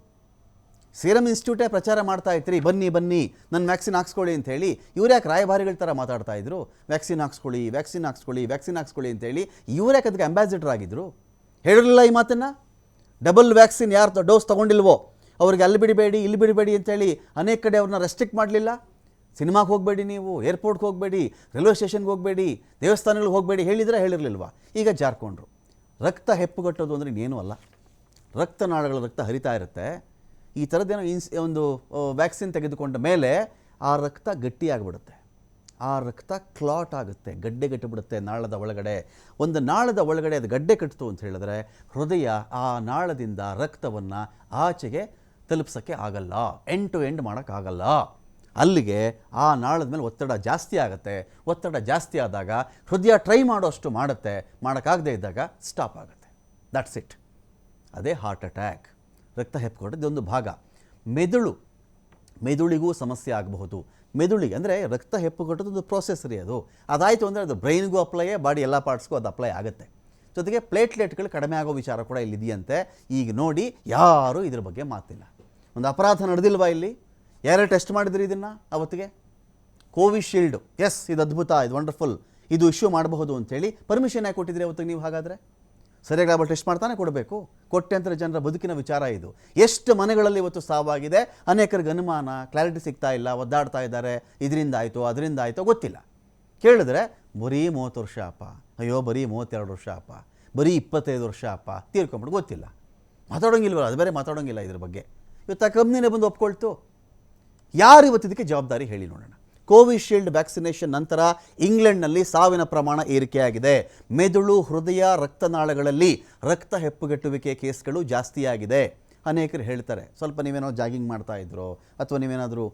ಸೀರಮ್ ಇನ್ಸ್ಟಿಟ್ಯೂಟೇ ಪ್ರಚಾರ ಮಾಡ್ತಾ ಇದ್ರಿ ಬನ್ನಿ ಬನ್ನಿ ನನ್ನ ವ್ಯಾಕ್ಸಿನ್ ಹಾಕ್ಸ್ಕೊಳ್ಳಿ ಅಂತ ಹೇಳಿ ಇವ್ರು ಯಾಕೆ ರಾಯಭಾರಿಗಳ ಥರ ಮಾತಾಡ್ತಾ ಇದ್ರು? ವ್ಯಾಕ್ಸಿನ್ ಹಾಕ್ಸ್ಕೊಳ್ಳಿ ವ್ಯಾಕ್ಸಿನ್ ಹಾಕ್ಸ್ಕೊಳ್ಳಿ ವ್ಯಾಕ್ಸಿನ್ ಹಾಕ್ಸ್ಕೊಳ್ಳಿ ಅಂತೇಳಿ ಇವ್ರು ಯಾಕೆ ಅದಕ್ಕೆ ಅಂಬಾಸಿಡರ್ ಆಗಿದ್ರು? ಹೇಳಿರಲಿಲ್ಲ ಈ ಮಾತನ್ನು? ಡಬಲ್ ವ್ಯಾಕ್ಸಿನ್ ಯಾರು ಡೋಸ್ ತೊಗೊಂಡಿಲ್ವೋ? ಅವ್ರಿಗೆ ಅಲ್ಲಿ ಬಿಡಬೇಡಿ, ಇಲ್ಲಿ ಬಿಡಬೇಡಿ ಅಂತೇಳಿ ಅನೇಕ ಕಡೆ ಅವ್ರನ್ನ ರೆಸ್ಟ್ರಿಕ್ಟ್ ಮಾಡಲಿಲ್ಲ. ಸಿನಿಮಾಗೆ ಹೋಗಬೇಡಿ ನೀವು ಏರ್ಪೋರ್ಟ್ಗೆ ಹೋಗಬೇಡಿ ರೈಲ್ವೆ ಸ್ಟೇಷನ್ಗೆ ಹೋಗಬೇಡಿ, ದೇವಸ್ಥಾನಗಳಿಗೆ ಹೋಗಬೇಡಿ ಹೇಳಿದ್ರೆ ಹೇಳಿರಲಿಲ್ವ? ಈಗ ಜಾರ್ಕೊಂಡ್ರು. ರಕ್ತ ಹೆಪ್ಪುಗಟ್ಟೋದು ಅಂದರೆ ಇನ್ನೇನೂ ಅಲ್ಲ. ರಕ್ತನಾಳಗಳ ರಕ್ತ ಹರಿತಾ ಇರುತ್ತೆ. ಈ ಥರದ್ದೇನೋ ಇನ್ಸ್, ಒಂದು ವ್ಯಾಕ್ಸಿನ್ ತೆಗೆದುಕೊಂಡ ಮೇಲೆ ಆ ರಕ್ತ ಗಟ್ಟಿಯಾಗಿಬಿಡುತ್ತೆ. ಆ ರಕ್ತ ಕ್ಲಾಟ್ ಆಗುತ್ತೆ, ಗಡ್ಡೆ ಕಟ್ಟಿಬಿಡುತ್ತೆ ನಾಳದ ಒಳಗಡೆ. ಒಂದು ನಾಳದ ಒಳಗಡೆ ಅದು ಗಡ್ಡೆ ಕಟ್ಟಿತು ಅಂತ ಹೇಳಿದ್ರೆ ಹೃದಯ ಆ ನಾಳದಿಂದ ರಕ್ತವನ್ನು ಆಚೆಗೆ ತಲುಪ್ಸೋಕ್ಕೆ ಆಗಲ್ಲ ಎಂಡ್ ಟು ಎಂಡ್ ಮಾಡೋಕ್ಕಾಗಲ್ಲ ಅಲ್ಲಿಗೆ ಆ ನಾಳದ ಮೇಲೆ ಒತ್ತಡ ಜಾಸ್ತಿ ಆಗುತ್ತೆ. ಒತ್ತಡ ಜಾಸ್ತಿ ಆದಾಗ ಹೃದಯ ಟ್ರೈ ಮಾಡೋಷ್ಟು ಮಾಡುತ್ತೆ, ಮಾಡೋಕ್ಕಾಗದೇ ಇದ್ದಾಗ ಸ್ಟಾಪ್ ಆಗುತ್ತೆ. ದಟ್ಸ್ ಇಟ್ ಅದೇ ಹಾರ್ಟ್ ಅಟ್ಯಾಕ್ ರಕ್ತ ಹೆಪ್ಕೊಂಡಿದ್ದೊಂದು ಭಾಗ. ಮೆದುಳು. ಮೆದುಳಿಗೂ ಸಮಸ್ಯೆ ಆಗಬಹುದು. ಮೆದುಳಿಗೆ, ಅಂದರೆ ರಕ್ತ ಹೆಪ್ಪುಗಟ್ಟೋದು ಪ್ರೊಸೆಸ್ ರೀ ಅದು. ಅದಾಯಿತು ಅಂದರೆ ಅದು ಬ್ರೈನ್ಗೂ ಅಪ್ಲೈ ಬಾಡಿ ಎಲ್ಲ ಪಾರ್ಟ್ಸ್ಗೂ ಅದು ಅಪ್ಲೈ ಆಗುತ್ತೆ. ಜೊತೆಗೆ ಪ್ಲೇಟ್ಲೆಟ್ಗಳು ಕಡಿಮೆ ಆಗೋ ವಿಚಾರ ಕೂಡ ಇಲ್ಲಿದೆಯಂತೆ. ಈಗ ನೋಡಿ, ಯಾರೂ ಇದ್ರ ಬಗ್ಗೆ ಮಾತಿಲ್ಲ. ಒಂದು ಅಪರಾಧ ನಡೆದಿಲ್ವಾ ಇಲ್ಲಿ? ಯಾರು ಟೆಸ್ಟ್ ಮಾಡಿದ್ರಿ ಇದನ್ನು ಅವತ್ತಿಗೆ? ಕೋವಿಶೀಲ್ಡು ಎಸ್ ಇದು ಅದ್ಭುತ, ಇದು ವಂಡರ್ಫುಲ್ ಇದು ಇಶ್ಯೂ ಮಾಡಬಹುದು ಅಂತೇಳಿ ಪರ್ಮಿಷನ್ ಯಾಕೆ ಕೊಟ್ಟಿದ್ರಿ ಅವತ್ತಿಗೆ ನೀವು ಹಾಗಾದರೆ? ಸರಿಯಾಗಿ ಲಾಭ ಟೆಸ್ಟ್ ಮಾಡ್ತಾನೆ ಕೊಡಬೇಕು. ಕೊಟ್ಟಂತರ ಜನರ ಬದುಕಿನ ವಿಚಾರ ಇದು. ಎಷ್ಟು ಮನೆಗಳಲ್ಲಿ ಇವತ್ತು ಸಾವಾಗಿದೆ, ಅನೇಕರಿಗೆ ಅನುಮಾನ ಕ್ಲಾರಿಟಿ ಸಿಗ್ತಾ ಇಲ್ಲ, ಒದ್ದಾಡ್ತಾ ಇದ್ದಾರೆ, ಇದರಿಂದ ಆಯಿತು, ಅದರಿಂದ ಆಯಿತು ಗೊತ್ತಿಲ್ಲ. ಕೇಳಿದ್ರೆ, ಬರೀ ಮೂವತ್ತು ವರ್ಷ ಅಪ್ಪ. ಅಯ್ಯೋ, ಬರೀ ಮೂವತ್ತೆರಡು ವರ್ಷ ಅಪ್ಪ. ಬರೀ ಇಪ್ಪತ್ತೈದು ವರ್ಷ ಅಪ್ಪ. ತೀರ್ಕೊಂಬಿಟ್ಟು ಗೊತ್ತಿಲ್ಲ. ಮಾತಾಡೋಂಗಿಲ್ವಲ್ಲ, ಅದು ಬೇರೆ ಮಾತಾಡೋಂಗಿಲ್ಲ ಇದ್ರ ಬಗ್ಗೆ. ಇವತ್ತು ಆ ಕಂಪ್ನಿನೇ ಬಂದು ಒಪ್ಕೊಳ್ತು. ಯಾರು ಇವತ್ತು ಇದಕ್ಕೆ ಜವಾಬ್ದಾರಿ ಹೇಳಿ ನೋಡೋಣ. ಕೋವಿಶೀಲ್ಡ್ ವ್ಯಾಕ್ಸಿನೇಷನ್ ನಂತರ ಇಂಗ್ಲೆಂಡ್ನಲ್ಲಿ ಸಾವಿನ ಪ್ರಮಾಣ ಏರಿಕೆಯಾಗಿದೆ. ಮೆದುಳು, ಹೃದಯ, ರಕ್ತನಾಳಗಳಲ್ಲಿ ರಕ್ತ ಹೆಪ್ಪುಗಟ್ಟುವಿಕೆ ಕೇಸ್ಗಳು ಜಾಸ್ತಿಯಾಗಿದೆ. ಅನೇಕರು ಹೇಳ್ತಾರೆ, ಸ್ವಲ್ಪ ನೀವೇನೋ ಜಾಗಿಂಗ್ ಮಾಡ್ತಾ ಇದ್ರೋ, ಅಥವಾ ನೀವೇನಾದರೂ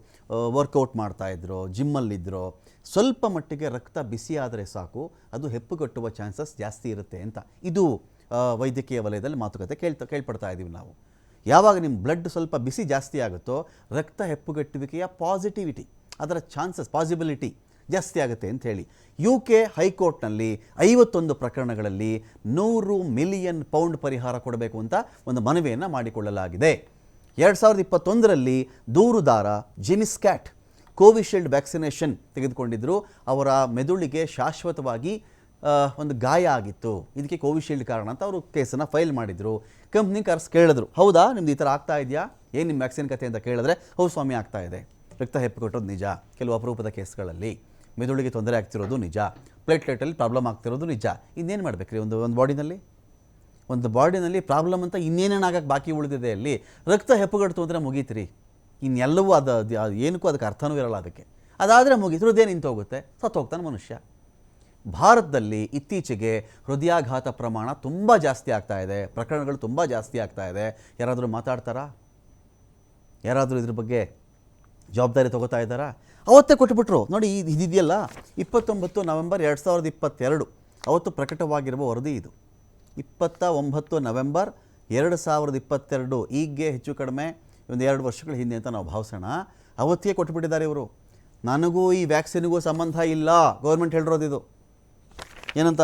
ವರ್ಕೌಟ್ ಮಾಡ್ತಾ ಇದ್ರೋ, ಜಿಮ್ಮಲ್ಲಿದ್ರೋ, ಸ್ವಲ್ಪ ಮಟ್ಟಿಗೆ ರಕ್ತ ಬಿಸಿ ಆದರೆ ಸಾಕು, ಅದು ಹೆಪ್ಪುಗಟ್ಟುವ ಚಾನ್ಸಸ್ ಜಾಸ್ತಿ ಇರುತ್ತೆ ಅಂತ. ಇದು ವೈದ್ಯಕೀಯ ವಲಯದಲ್ಲಿ ಮಾತುಕತೆ ಕೇಳ್ತಾ, ಕೇಳ್ಪಡ್ತಾ ಇದ್ದೀವಿ ನಾವು. ಯಾವಾಗ ನಿಮ್ಮ ಬ್ಲಡ್ ಸ್ವಲ್ಪ ಬಿಸಿ ಜಾಸ್ತಿ ಆಗುತ್ತೋ, ರಕ್ತ ಹೆಪ್ಪುಗಟ್ಟುವಿಕೆಯ ಪಾಸಿಟಿವಿಟಿ. ಅದರ ಚಾನ್ಸಸ್ ಪಾಸಿಬಿಲಿಟಿ ಜಾಸ್ತಿ ಆಗುತ್ತೆ ಅಂತ ಹೇಳಿ. ಯು ಕೆ ಹೈಕೋರ್ಟ್ನಲ್ಲಿ ಐವತ್ತೊಂದು ಪ್ರಕರಣಗಳಲ್ಲಿ ನೂರು ಮಿಲಿಯನ್ ಪೌಂಡ್ ಪರಿಹಾರ ಕೊಡಬೇಕು ಅಂತ ಒಂದು ಮನವಿಯನ್ನು ಮಾಡಿಕೊಳ್ಳಲಾಗಿದೆ. ಎರಡು ಸಾವಿರದ ಇಪ್ಪತ್ತೊಂದರಲ್ಲಿ ದೂರುದಾರ ಜಿನಿಸ್ಕ್ಯಾಟ್ ಕೋವಿಶೀಲ್ಡ್ ವ್ಯಾಕ್ಸಿನೇಷನ್ ತೆಗೆದುಕೊಂಡಿದ್ದರು ಅವರ ಮೆದುಳಿಗೆ ಶಾಶ್ವತವಾಗಿ ಒಂದು ಗಾಯ ಆಗಿತ್ತು. ಇದಕ್ಕೆ ಕೋವಿಶೀಲ್ಡ್ ಕಾರಣ ಅಂತ ಅವರು ಕೇಸನ್ನು ಫೈಲ್ ಮಾಡಿದರು. ಕಂಪ್ನಿ ಕರ್ಸ್ ಕೇಳಿದ್ರು. ಹೌದಾ? ನಿಮ್ದು ಈ ಥರ ಆಗ್ತಾ ಇದೆಯಾ? ಏನು ನಿಮ್ಮ ವ್ಯಾಕ್ಸಿನ್ ಕತೆ ಅಂತ ಕೇಳಿದ್ರೆ, ಹೌದು ಸ್ವಾಮಿ, ಆಗ್ತಾ ಇದೆ. ರಕ್ತ ಹೆಪ್ಪುಗಟ್ಟೋದು ನಿಜ. ಕೆಲವು ಅಪರೂಪದ ಕೇಸ್ಗಳಲ್ಲಿ ಮೆದುಳಿಗೆ ತೊಂದರೆ ಆಗ್ತಿರೋದು ನಿಜ. ಪ್ಲೇಟ್ಲೆಟಲ್ಲಿ ಪ್ರಾಬ್ಲಮ್ ಆಗ್ತಿರೋದು ನಿಜ. ಇನ್ನೇನು ಮಾಡಬೇಕ್ರಿ ಒಂದು ಒಂದು ಬಾಡಿನಲ್ಲಿ? ಒಂದು ಬಾಡಿನಲ್ಲಿ ಪ್ರಾಬ್ಲಮ್ ಅಂತ ಇನ್ನೇನೇನಾಗಕ್ಕೆ ಬಾಕಿ ಉಳಿದಿದೆ ಅಲ್ಲಿ? ರಕ್ತ ಹೆಪ್ಪುಗಡ್ತು ಅಂದರೆ ಮುಗೀತ್ರಿ. ಇನ್ನೆಲ್ಲವೂ ಅದು ಅದು ಏನಕ್ಕೂ ಅದಕ್ಕೆ ಅರ್ಥನೂ ಇರಲ್ಲ ಅದಕ್ಕೆ. ಅದಾದರೆ ಮುಗೀತು ಹೃದಯ ನಿಂತು ಹೋಗುತ್ತೆ. ಸತ್ತು ಹೋಗ್ತಾನೆ ಮನುಷ್ಯ. ಭಾರತದಲ್ಲಿ ಇತ್ತೀಚೆಗೆ ಹೃದಯಾಘಾತ ಪ್ರಮಾಣ ತುಂಬ ಜಾಸ್ತಿ ಆಗ್ತಾ ಇದೆ. ಪ್ರಕರಣಗಳು ತುಂಬ ಜಾಸ್ತಿ ಆಗ್ತಾ ಇದೆ. ಯಾರಾದರೂ ಮಾತಾಡ್ತಾರಾ? ಯಾರಾದರೂ ಇದ್ರ ಬಗ್ಗೆ ಜವಾಬ್ದಾರಿ ತಗೋತಾ ಇದ್ದಾರಾ? ಅವತ್ತೇ ಕೊಟ್ಬಿಟ್ರು. ನೋಡಿ ಇದು ಇದಿದೆಯಲ್ಲ, ಇಪ್ಪತ್ತೊಂಬತ್ತು ನವೆಂಬರ್ ಎರಡು ಸಾವಿರದ ಇಪ್ಪತ್ತೆರಡು. ಅವತ್ತು ಪ್ರಕಟವಾಗಿರುವ ವರದಿ ಇದು. ಇಪ್ಪತ್ತ ಒಂಬತ್ತು ನವೆಂಬರ್ ಎರಡು ಸಾವಿರದ ಇಪ್ಪತ್ತೆರಡು. ಈಗ್ಗೆ ಹೆಚ್ಚು ಕಡಿಮೆ, ಒಂದು ಎರಡು ವರ್ಷಗಳ ಹಿಂದೆ ಅಂತ ನಾವು ಭಾವಿಸೋಣ. ಅವತ್ತಿಗೆ ಕೊಟ್ಬಿಟ್ಟಿದ್ದಾರೆ ಇವರು. ನನಗೂ ಈ ವ್ಯಾಕ್ಸಿನ್ಗೂ ಸಂಬಂಧ ಇಲ್ಲ. ಗೌರ್ಮೆಂಟ್ ಹೇಳಿರೋದಿದು ಏನಂತ?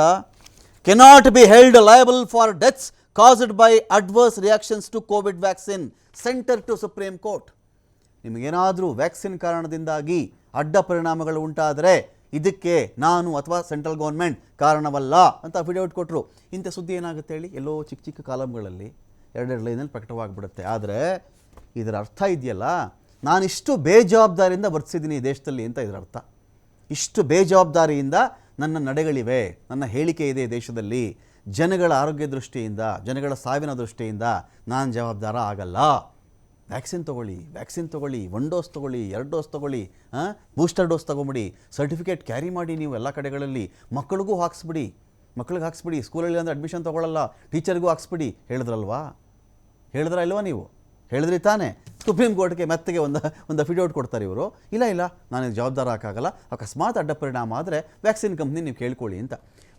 Cannot be held liable for deaths caused by adverse reactions to COVID vaccine centre to Supreme Court. ನಿಮಗೇನಾದರೂ ವ್ಯಾಕ್ಸಿನ್ ಕಾರಣದಿಂದಾಗಿ ಅಡ್ಡ ಪರಿಣಾಮಗಳು ಉಂಟಾದರೆ ಇದಕ್ಕೆ ನಾನು ಅಥವಾ ಸೆಂಟ್ರಲ್ ಗೌರ್ಮೆಂಟ್ ಕಾರಣವಲ್ಲ ಅಂತ ಅಫಿಡೇವಿಟ್ ಕೊಟ್ಟರು ಇಂಥ ಸುದ್ದಿ ಏನಾಗುತ್ತೆ ಹೇಳಿ? ಎಲ್ಲೋ ಚಿಕ್ಕ ಚಿಕ್ಕ ಕಾಲಮ್ಗಳಲ್ಲಿ ಎರಡೆರಡು ಲೈನಲ್ಲಿ ಪ್ರಕಟವಾಗಿಬಿಡುತ್ತೆ. ಆದರೆ ಇದರ ಅರ್ಥ ಇದೆಯಲ್ಲ? ನಾನಿಷ್ಟು ಬೇಜವಾಬ್ದಾರಿಯಿಂದ ವರ್ತಿಸಿದ್ದೀನಿ ಈ ದೇಶದಲ್ಲಿ ಅಂತ ಇದರ ಅರ್ಥ. ಇಷ್ಟು ಬೇಜವಾಬ್ದಾರಿಯಿಂದ ನನ್ನ ನಡೆಗಳಿವೆ, ನನ್ನ ಹೇಳಿಕೆ ಇದೆ ದೇಶದಲ್ಲಿ. ಜನಗಳ ಆರೋಗ್ಯ ದೃಷ್ಟಿಯಿಂದ, ಜನಗಳ ಸಾವಿನ ದೃಷ್ಟಿಯಿಂದ ನಾನು ಜವಾಬ್ದಾರ ಆಗಲ್ಲ. ವ್ಯಾಕ್ಸಿನ್ ತೊಗೊಳ್ಳಿ ವ್ಯಾಕ್ಸಿನ್ ತೊಗೊಳ್ಳಿ ಒನ್ ಡೋಸ್ ತೊಗೊಳ್ಳಿ, ಎರಡು ಡೋಸ್ ತೊಗೊಳ್ಳಿ ಬೂಸ್ಟರ್ ಡೋಸ್ ತೊಗೊಂಬಿಡಿ ಸರ್ಟಿಫಿಕೇಟ್ ಕ್ಯಾರಿ ಮಾಡಿ ನೀವು ಎಲ್ಲ ಕಡೆಗಳಲ್ಲಿ ಮಕ್ಕಳಿಗೂ ಹಾಕ್ಸ್ಬಿಡಿ, ಮಕ್ಳಿಗೆ ಹಾಕ್ಸ್ಬಿಡಿ ಸ್ಕೂಲಲ್ಲಿ ಅಂದರೆ ಅಡ್ಮಿಷನ್ ತೊಗೊಳ್ಳಲ್ಲ ಟೀಚರ್ಗೂ ಹಾಕ್ಸ್ಬಿಡಿ. ಹೇಳಿದ್ರಲ್ವಾ? ಹೇಳಿದ್ರ ಇಲ್ವಾ ನೀವು? ಹೇಳಿದ್ರಿ ತಾನೇ. ಸುಪ್ರೀಂ ಕೋರ್ಟ್ಗೆ ಮೆತ್ತಗೆ ಒಂದು ಒಂದು ಅಫಿಡೇವಿಟ್ ಕೊಡ್ತಾರೆ ಇವರು. ಇಲ್ಲ ಇಲ್ಲ, ನಾನು ಜವಾಬ್ದಾರ ಹಾಕಾಗಲ್ಲ. ಅಕಸ್ಮಾತ್ ಅಡ್ಡ ಪರಿಣಾಮ ಆದರೆ ವ್ಯಾಕ್ಸಿನ್ ಕಂಪ್ನಿ ನೀವು ಕೇಳ್ಕೊಳ್ಳಿ ಅಂತ.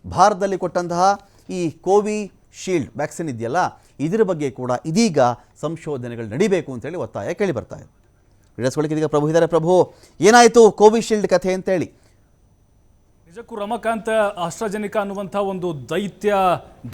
ಭಾರತದಲ್ಲಿ ಕೊಟ್ಟಂತಹ ಈ ಕೋವಿ ಶೀಲ್ಡ್, ವ್ಯಾಕ್ಸಿನ್ ಇದೆಯಲ್ಲ, ಇದರ ಬಗ್ಗೆ ಕೂಡ ಇದೀಗ ಸಂಶೋಧನೆಗಳು ನಡಿಬೇಕು ಅಂತೇಳಿ ಒತ್ತಾಯ ಕೇಳಿ ಬರ್ತಾ ಇದೆ. ವಿಡಿಯೋಸ್ಗಳಿಗೆ ಇದೀಗ ಪ್ರಭು ಇದ್ದಾರೆ. ಪ್ರಭು, ಏನಾಯಿತು ಕೋವಿಶೀಲ್ಡ್ ಕಥೆ ಅಂತೇಳಿ? ನಿಜಕ್ಕೂ ರಮಕಾಂತ ಆಸ್ಟ್ರಾಜೆನಿಕಾ ಅನ್ನುವಂಥ ಒಂದು ದೈತ್ಯ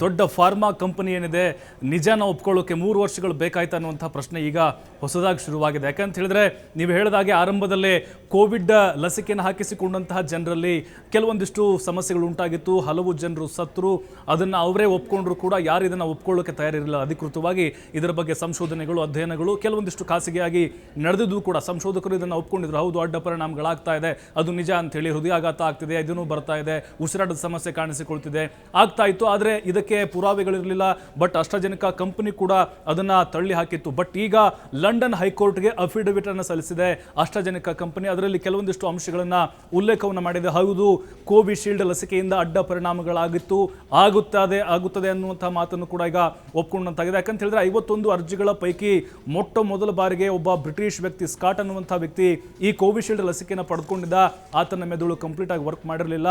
ದೊಡ್ಡ ಫಾರ್ಮಾ ಕಂಪನಿ ಏನಿದೆ, ನಿಜಾನ ಒಪ್ಕೊಳ್ಳೋಕೆ ಮೂರು ವರ್ಷಗಳು ಬೇಕಾಯ್ತು ಅನ್ನುವಂಥ ಪ್ರಶ್ನೆ ಈಗ ಹೊಸದಾಗಿ ಶುರುವಾಗಿದೆ. ಯಾಕಂತ ಹೇಳಿದ್ರೆ, ನೀವು ಹೇಳಿದಾಗೆ ಆರಂಭದಲ್ಲೇ ಕೋವಿಡ್ ಲಸಿಕೆಯನ್ನು ಹಾಕಿಸಿಕೊಂಡಂತಹ ಜನರಲ್ಲಿ ಕೆಲವೊಂದಿಷ್ಟು ಸಮಸ್ಯೆಗಳು ಉಂಟಾಗಿತ್ತು. ಹಲವು ಜನರು ಸತ್ರು ಅದನ್ನು ಅವರೇ ಒಪ್ಕೊಂಡ್ರು ಕೂಡ ಯಾರು ಇದನ್ನು ಒಪ್ಕೊಳ್ಳೋಕೆ ತಯಾರಿರಲಿಲ್ಲ. ಅಧಿಕೃತವಾಗಿ ಇದರ ಬಗ್ಗೆ ಸಂಶೋಧನೆಗಳು, ಅಧ್ಯಯನಗಳು, ಕೆಲವೊಂದಿಷ್ಟು ಖಾಸಗಿಯಾಗಿ ನಡೆದಿದ್ದು ಕೂಡ ಸಂಶೋಧಕರು ಇದನ್ನು ಒಪ್ಕೊಂಡಿದ್ರು. ಹೌದು, ಅಡ್ಡ ಪರಿಣಾಮಗಳಾಗ್ತಾ ಇದೆ. ಅದು ನಿಜ ಅಂತೇಳಿ ಹೃದಯಾಘಾತ ಆಗ್ತಿದೆ ಇದನ್ನು ಬರ್ತಾ ಇದೆ, ಉಸಿರಾಟದ ಸಮಸ್ಯೆ ಕಾಣಿಸಿಕೊಳ್ತಿದೆ. ಆಗ್ತಾ ಇತ್ತು, ಆದರೆ ಇದಕ್ಕೆ ಪುರಾವೆಗಳಿರಲಿಲ್ಲ ಬಟ್ ಅಷ್ಟಾಜನಿಕ ಕಂಪನಿ ಕೂಡ ಅದನ್ನ ತಳ್ಳಿ ಹಾಕಿತ್ತು. ಬಟ್ ಈಗ ಲಂಡನ್ ಹೈಕೋರ್ಟ್ಗೆ ಅಫಿಡವಿಟ್ ಅನ್ನು ಸಲ್ಲಿಸಿದೆ ಅಷ್ಟಾಜನಿಕ ಕಂಪನಿ. ಅದರಲ್ಲಿ ಕೆಲವೊಂದಿಷ್ಟು ಅಂಶಗಳನ್ನ ಉಲ್ಲೇಖವನ್ನು ಮಾಡಿದೆ. ಹೌದು, ಕೋವಿಶೀಲ್ಡ್ ಲಸಿಕೆಯಿಂದ ಅಡ್ಡ ಪರಿಣಾಮಗಳಾಗಿತ್ತು. ಆಗುತ್ತದೆ ಆಗುತ್ತದೆ ಅನ್ನುವಂತಹ ಮಾತನ್ನು ಕೂಡ ಈಗ ಒಪ್ಕೊಂಡಂತಾಗಿದೆ. ಯಾಕಂತ ಹೇಳಿದ್ರೆ ಐವತ್ತೊಂದು ಅರ್ಜಿಗಳ ಪೈಕಿ ಮೊಟ್ಟ ಮೊದಲ ಬಾರಿಗೆ ಒಬ್ಬ ಬ್ರಿಟಿಷ್ ವ್ಯಕ್ತಿ ಸ್ಕಾಟ್ ಅನ್ನುವಂಥ ವ್ಯಕ್ತಿ ಈ ಕೋವಿಶೀಲ್ಡ್ ಲಸಿಕೆಯನ್ನು ಪಡೆದುಕೊಂಡಿದ್ದ ಆತನ ಮೆದುಳು ಕಂಪ್ಲೀಟ್ ಆಗಿ ವರ್ಕ್ ಮಾಡಿರಲಿಲ್ಲ.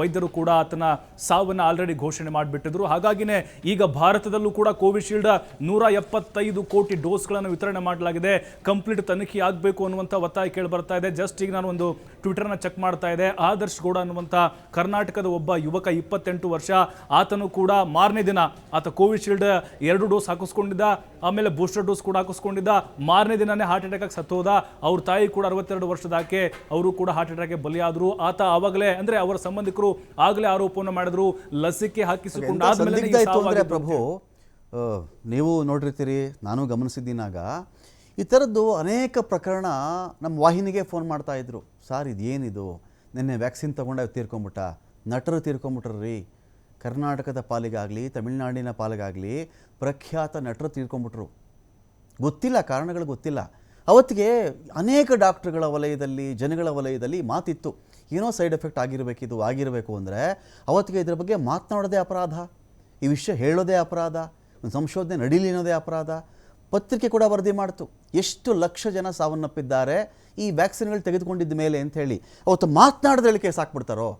ವೈದ್ಯರು ಕೂಡ ಆತನ ಸಾವನ್ನ ಆಲ್ರೆಡಿ ಘೋಷಣೆ ಮಾಡಿಬಿಟ್ಟಿದ್ರು. ಹಾಗಾಗಿನೇ ಈಗ ಭಾರತದಲ್ಲೂ ಕೂಡ ಕೋವಿಶೀಲ್ಡ್ ನೂರ ಎಪ್ಪತ್ತೈದು ಕೋಟಿ ಡೋಸ್ಗಳನ್ನು ವಿತರಣೆ ಮಾಡಲಾಗಿದೆ. ಕಂಪ್ಲೀಟ್ ತನಿಖೆ ಆಗಬೇಕು ಅನ್ನುವಂಥ ಒತ್ತಾಯ ಕೇಳಿ ಬರ್ತಾ ಇದೆ. ಜಸ್ಟ್ ಈಗ ನಾನು ಒಂದು ಟ್ವಿಟರ್ನ ಚೆಕ್ ಮಾಡ್ತಾ ಇದೆ. ಆದರ್ಶ್ ಗೌಡ ಅನ್ನುವಂಥ ಕರ್ನಾಟಕದ ಒಬ್ಬ ಯುವಕ ಇಪ್ಪತ್ತೆಂಟು ವರ್ಷ ಆತನು ಕೂಡ ಮಾರನೇ ದಿನ ಆತ ಕೋವಿಶೀಲ್ಡ್ ಎರಡು ಡೋಸ್ ಹಾಕಿಸ್ಕೊಂಡಿದ್ದ ಆಮೇಲೆ ಬೂಸ್ಟರ್ ಡೋಸ್ ಕೂಡ ಹಾಕಿಸ್ಕೊಂಡಿದ್ದ ಮಾರನೇ ದಿನನೇ ಹಾರ್ಟ್ ಅಟ್ಯಾಕ್ ಸತ್ತೋದ. ಅವ್ರ ತಾಯಿ ಕೂಡ ಅರವತ್ತೆರಡು ವರ್ಷದ ಆಕೆ ಅವರು ಕೂಡ ಹಾರ್ಟ್ ಅಟ್ಯಾಕ್ಗೆ ಬಲಿಯಾದ್ರು. ಆತ ಆವಾಗಲೇ ಅಂದ್ರೆ ಅವರ ಸಂಬಂಧಿಕರು ಆಗಲೇ ಆರೋಪವನ್ನು ಮಾಡಿದ್ರು. ಲಸಿಕೆ ಹಾಕಿಸಿಕೊಂಡು ಎಂಥ ಆದ್ಮೇಲೆ ಸಂದಿಗ್ಧ ಇತ್ತು ಅಂದರೆ ಪ್ರಭು ನೀವು ನೋಡಿರ್ತೀರಿ ನಾನು ಗಮನಿಸಿದ್ದೀನಾಗ ಈ ಥರದ್ದು ಅನೇಕ ಪ್ರಕರಣ ನಮ್ಮ ವಾಹಿನಿಗೆ ಫೋನ್ ಮಾಡ್ತಾ ಇದ್ರು. ಸರ್ ಇದೇನಿದು? ನಿನ್ನೆ ವ್ಯಾಕ್ಸಿನ್ ತೊಗೊಂಡ ತೀರ್ಕೊಂಬಿಟ್ಟ? ನಟರು ತೀರ್ಕೊಂಬಿಟ್ರಿ ಕರ್ನಾಟಕದ ಪಾಲಿಗಾಗಲಿ ತಮಿಳುನಾಡಿನ ಪಾಲಿಗಾಗಲಿ ಪ್ರಖ್ಯಾತ ನಟರು ತೀರ್ಕೊಂಬಿಟ್ರು. ಗೊತ್ತಿಲ್ಲ ಕಾರಣಗಳು ಗೊತ್ತಿಲ್ಲ. ಅವತ್ತಿಗೆ ಅನೇಕ ಡಾಕ್ಟ್ರುಗಳ ವಲಯದಲ್ಲಿ ಜನಗಳ ವಲಯದಲ್ಲಿ ಮಾತಿತ್ತು. ಏನೋ ಸೈಡ್ ಎಫೆಕ್ಟ್ ಆಗಿರಬೇಕಿದು ಆಗಿರಬೇಕು ಅಂದರೆ ಅವತ್ತಿಗೆ ಇದರ ಬಗ್ಗೆ ಮಾತನಾಡೋದೇ ಅಪರಾಧ. ಈ ವಿಷಯ ಹೇಳೋದೇ ಅಪರಾಧ ಒಂದು ಸಂಶೋಧನೆ ನಡೀಲಿ ಅನ್ನೋದೇ ಅಪರಾಧ. ಪತ್ರಿಕೆ ಕೂಡ ವರದಿ ಮಾಡ್ತು. ಎಷ್ಟು ಲಕ್ಷ ಜನ ಸಾವನ್ನಪ್ಪಿದ್ದಾರೆ, ಈ ವ್ಯಾಕ್ಸಿನ್ಗಳು ತೆಗೆದುಕೊಂಡಿದ್ದ ಮೇಲೆ ಅಂತ ಹೇಳಿ. ಅವತ್ತು ಹೇಳಿ ಕೇಸ್ ಹಾಕ್ಬಿಡ್ತಾರೋ?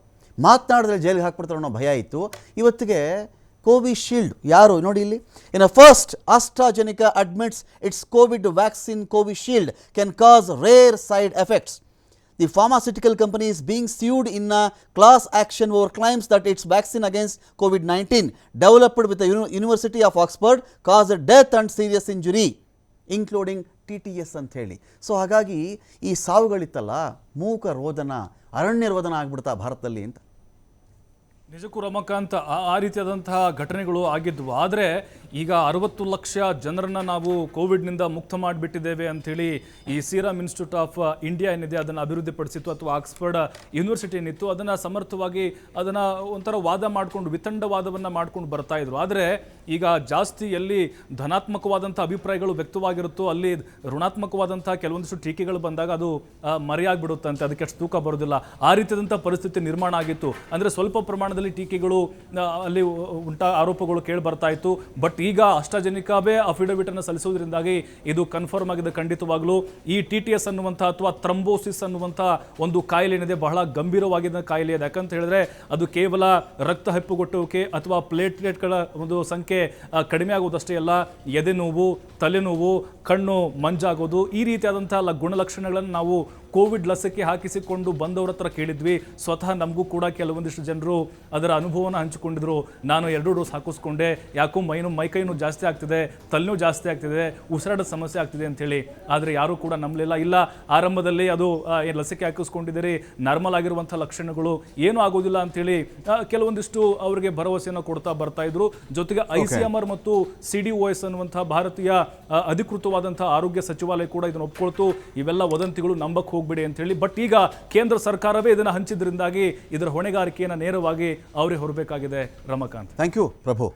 ಮಾತನಾಡಿದ್ರೆ ಜೈಲಿಗೆ ಹಾಕ್ಬಿಡ್ತಾರೋ ಅನ್ನೋ ಭಯ ಇತ್ತು. ಇವತ್ತಿಗೆ ಕೋವಿಶೀಲ್ಡ್, ಯಾರು ನೋಡಿ ಇಲ್ಲಿ? In a first AstraZeneca admits, it's COVID vaccine Covishield can cause rare side effects. The pharmaceutical company is being sued in a class action over claims that its vaccine against COVID 19, developed with the Uni- University of Oxford, caused death and serious injury, including T T S ಅಂತ ಹೇಳಿ ಸೊ ಹಾಗಾಗಿ ಈ ಸಾವುಗಳಿತ್ತಲ್ಲ ಮೂಕ ರೋದನ ಅರಣ್ಯ ರೋದನ ಆಗ್ಬಿಡ್ತಾ ಭಾರತದಲ್ಲಿ ಅಂತ ನಿಜಕ್ಕೂ ರಮಕಾಂತ್, ಆ ರೀತಿಯಾದಂತಹ ಘಟನೆಗಳು ಆಗಿದ್ವು. ಆದರೆ ಈಗ ಅರವತ್ತು ಲಕ್ಷ ಜನರನ್ನ ನಾವು ಕೋವಿಡ್ನಿಂದ ಮುಕ್ತ ಮಾಡಿಬಿಟ್ಟಿದ್ದೇವೆ ಅಂಥೇಳಿ ಈ ಸೀರಮ್ ಇನ್ಸ್ಟಿಟ್ಯೂಟ್ ಆಫ್ ಇಂಡಿಯಾ ಏನಿದೆ ಅದನ್ನು ಅಭಿವೃದ್ಧಿಪಡಿಸಿತ್ತು ಅಥವಾ ಆಕ್ಸ್ಫರ್ಡ್ ಯೂನಿವರ್ಸಿಟಿ ಏನಿತ್ತು, ಅದನ್ನು ಸಮರ್ಥವಾಗಿ ಅದನ್ನು ಒಂಥರ ವಾದ ಮಾಡಿಕೊಂಡು ವಿತಂಡವಾದವನ್ನು ಮಾಡ್ಕೊಂಡು ಬರ್ತಾ ಇದ್ರು. ಆದರೆ ಈಗ ಜಾಸ್ತಿ ಎಲ್ಲಿ ಧನಾತ್ಮಕವಾದಂಥ ಅಭಿಪ್ರಾಯಗಳು ವ್ಯಕ್ತವಾಗಿರುತ್ತೋ ಅಲ್ಲಿ ಋಣಾತ್ಮಕವಾದಂಥ ಕೆಲವೊಂದಿಷ್ಟು ಟೀಕೆಗಳು ಬಂದಾಗ ಅದು ಮರೆಯಾಗಿಬಿಡುತ್ತಂತೆ. ಅದಕ್ಕೆ ಅಷ್ಟು ತೂಕ ಬರೋದಿಲ್ಲ. ಆ ರೀತಿಯಾದಂಥ ಪರಿಸ್ಥಿತಿ ನಿರ್ಮಾಣ ಆಗಿತ್ತು. ಅಂದರೆ ಸ್ವಲ್ಪ ಪ್ರಮಾಣದಲ್ಲಿ ಟೀಕೆಗಳು ಅಲ್ಲಿ ಉಂಟಾ ಆರೋಪಗಳು ಕೇಳಿ ಬರ್ತಾ ಇತ್ತು. ಬಟ್ ಈಗ ಅಷ್ಟಾಜನಿಕಾವೇ ಅಫಿಡವಿಟ್ ಅನ್ನು ಸಲ್ಲಿಸುವುದರಿಂದಾಗಿ ಇದು ಕನ್ಫರ್ಮ್ ಆಗಿದೆ ಖಂಡಿತವಾಗ್ಲೂ. ಈ ಟಿ ಟಿ ಎಸ್ ಅನ್ನುವಂಥ ಅಥವಾ ಥ್ರಂಬೋಸಿಸ್ ಅನ್ನುವಂಥ ಒಂದು ಕಾಯಿಲೆ ಏನಿದೆ, ಬಹಳ ಗಂಭೀರವಾಗಿದ್ದ ಕಾಯಿಲೆ ಇದೆ. ಯಾಕಂತ ಹೇಳಿದ್ರೆ ಅದು ಕೇವಲ ರಕ್ತ ಹೆಪ್ಪುಗೊಟ್ಟುವಿಕೆ ಅಥವಾ ಪ್ಲೇಟ್ಲೆಟ್ಗಳ ಒಂದು ಸಂಖ್ಯೆ ಕಡಿಮೆ ಆಗುವುದಷ್ಟೇ ಅಲ್ಲ ಎದೆ ನೋವು ತಲೆನೋವು, ಕಣ್ಣು ಮಂಜಾಗೋದು ಈ ರೀತಿಯಾದಂತಹ ಗುಣಲಕ್ಷಣಗಳನ್ನು ನಾವು ಕೋವಿಡ್ ಲಸಿಕೆ ಹಾಕಿಸಿಕೊಂಡು ಬಂದವರ ಹತ್ರ ಕೇಳಿದ್ವಿ. ಸ್ವತಃ ನಮಗೂ ಕೂಡ ಕೆಲವೊಂದಿಷ್ಟು ಜನರು ಅದರ ಅನುಭವನ ಹಂಚಿಕೊಂಡಿದ್ರು. ನಾನು ಎರಡು ಡೋಸ್ ಹಾಕಿಸ್ಕೊಂಡೆ. ಯಾಕೋ ಮೈನು ಮೈಕೈನೂ ಜಾಸ್ತಿ ಆಗ್ತಿದೆ ತಲೆನೂ ಜಾಸ್ತಿ ಆಗ್ತಿದೆ ಉಸಿರಾಟದ ಸಮಸ್ಯೆ ಆಗ್ತಿದೆ ಅಂತೇಳಿ ಆದರೆ ಯಾರೂ ಕೂಡ ನಂಬಲಿಲ್ಲ ಇಲ್ಲ. ಆರಂಭದಲ್ಲಿ ಅದು ಲಸಿಕೆ ಹಾಕಿಸ್ಕೊಂಡಿದ್ದೀರಿ. ನಾರ್ಮಲ್ ಆಗಿರುವಂಥ ಲಕ್ಷಣಗಳು ಏನೂ ಆಗೋದಿಲ್ಲ ಅಂಥೇಳಿ ಕೆಲವೊಂದಿಷ್ಟು ಅವರಿಗೆ ಭರವಸೆಯನ್ನು ಕೊಡ್ತಾ ಬರ್ತಾ ಇದ್ರು. ಜೊತೆಗೆ ಐ ಸಿ ಎಂ ಆರ್ ಮತ್ತು ಸಿ ಡಿ ಒ ಎಸ್ ಅನ್ನುವಂಥ ಭಾರತೀಯ ಅಧಿಕೃತವಾದಂಥ ಆರೋಗ್ಯ ಸಚಿವಾಲಯ ಕೂಡ ಇದನ್ನು ಒಪ್ಕೊಳ್ತು. ಇವೆಲ್ಲ ವದಂತಿಗಳು ನಂಬಕ್ ಹೋಗ್ಬಿಡಿ ಅಂತ ಹೇಳಿ ಬಟ್ ಈಗ ಕೇಂದ್ರ ಸರ್ಕಾರವೇ ಇದನ್ನು ಹಂಚಿದ್ರಿಂದಾಗಿ ಇದರ ಹೊಣೆಗಾರಿಕೆಯನ್ನು ನೇರವಾಗಿ ಅವರೇ ಹೊರಬೇಕಾಗಿದೆ ರಮಕಾಂತ್. Thank you Prabhu